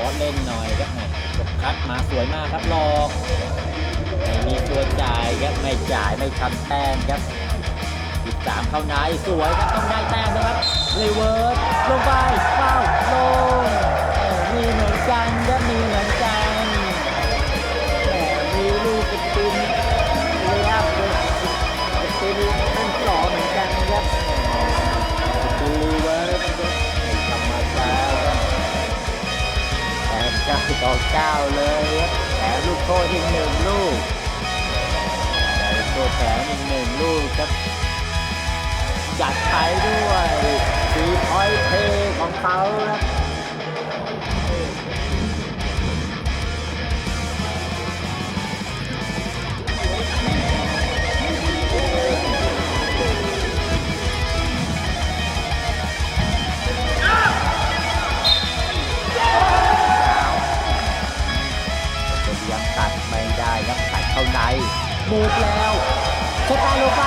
อสเล่นหน่อยครับแหม่กดคัดมาสวยมากครับรอไม่มีตัวจ่ายครับไม่จ่ายไม่ทำแต้มครับ13เข้าในสวยครับต้องได้แต้มนะครับรีเวิร์สลงไปเข้าลงมีเหมือนกันครับมีเหมือนกัน ถมเก้าต่อเก้าเลยแถมลูกโทษอีกหนึ่งลูกแต่ลูกโทษแถมอีกหนึ่งลูกครับจัดไปด้วย บูกแล้วสตาร์ลงไ